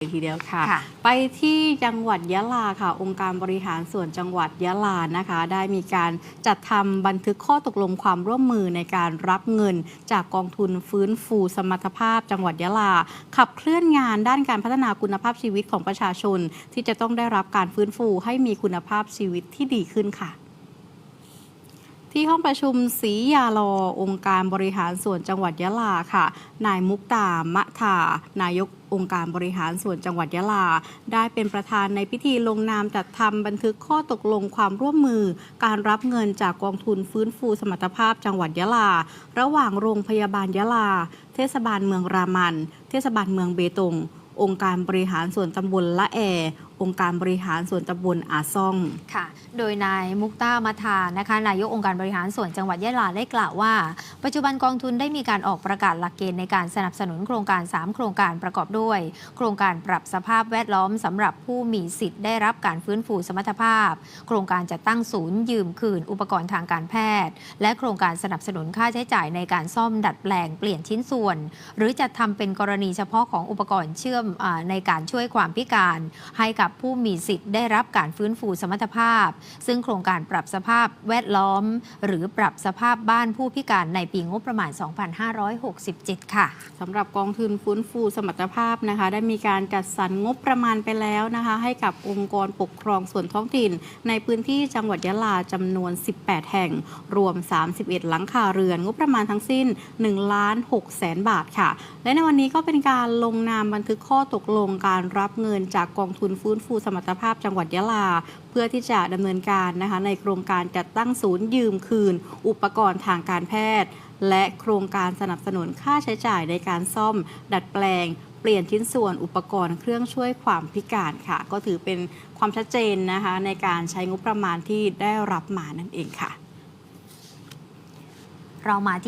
ทีเดียวค่ะค่ะ ไปที่จังหวัดยะลาค่ะ องค์การบริหารส่วนจังหวัดยะลานะคะ ได้มีการจัดทำบันทึกข้อตกลงความร่วมมือในการรับเงิน จากกองทุนฟื้นฟูสมรรถภาพ จังหวัดยะลา ขับเคลื่อนงานด้านการพัฒนาคุณภาพชีวิตของประชาชน ที่จะต้องได้รับการฟื้นฟูให้มีคุณภาพชีวิตที่ดีขึ้นค่ะ ที่ห้องประชุมศรียาลอองค์การบริหารส่วนจังหวัดยะลาค่ะ นายมุกตามะทานายกองค์การบริหารส่วนจังหวัดยะลา ได้เป็นประธานในพิธีลงนามจัดทำบันทึกข้อตกลงความร่วมมือ การรับเงินจากกองทุนฟื้นฟูสมรรถภาพจังหวัดยะลา ระหว่างโรงพยาบาลยะลา เทศบาลเมืองรามัน เทศบาลเมืองเบตงองค์การบริหารส่วนตำบลละแอ องค์การบริหารส่วนตำบลอาซ่องค่ะ โดยนายมุกตามาทานะคะนายกองค์การบริหารส่วนจังหวัดยะลาได้กล่าวว่า ปัจจุบันกองทุนได้มีการออกประกาศหลักเกณฑ์ในการสนับสนุนโครงการ 3 โครงการประกอบด้วย โครงการปรับสภาพแวดล้อมสำหรับผู้มีสิทธิ์ได้รับการฟื้นฟูสมรรถภาพ โครงการจัดตั้งศูนย์ยืมคืนอุปกรณ์ทางการแพทย์ และโครงการสนับสนุนค่าใช้จ่ายในการซ่อมดัดแปลงเปลี่ยนชิ้นส่วน หรือจัดทำเป็นกรณีเฉพาะของอุปกรณ์เชื่อมอในการช่วยความพิการให้กับผู้มีสิทธิ์ได้รับการฟื้นฟูสมรรถภาพ ซึ่งโครงการปรับสภาพแวดล้อม หรือปรับสภาพบ้านผู้พิการในปีงบประมาณ 2567 ค่ะสำหรับกองทุนฟื้นฟูสมรรถภาพนะคะ ได้มีการจัดสรรงบประมาณไปแล้วนะคะ ให้กับองค์กรปกครองส่วนท้องถิ่น ในพื้นที่จังหวัดยะลาจำนวน 18 แห่ง รวม 31 หลังคาเรือน งบประมาณทั้งสิ้น1ล้าน6แสนบาทค่ะ และในวันนี้ก็เป็นการลงนามบันทึกข้อตกลงการรับเงินจากกองทุนฟื้นฟูสมรรถภาพจังหวัดยะลา เพื่อที่จะดำเนินการนะคะในโครงการจัดตั้งศูนย์ยืมคืน อุปกรณ์ทางการแพทย์ และโครงการสนับสนุนค่าใช้จ่ายในการซ่อม ดัดแปลงเปลี่ยนชิ้นส่วนอุปกรณ์เครื่องช่วยความพิการค่ะ ก็ถือเป็นความชัดเจนนะคะในการใช้งบประมาณที่ได้รับมานั่นเองค่ะ เรามา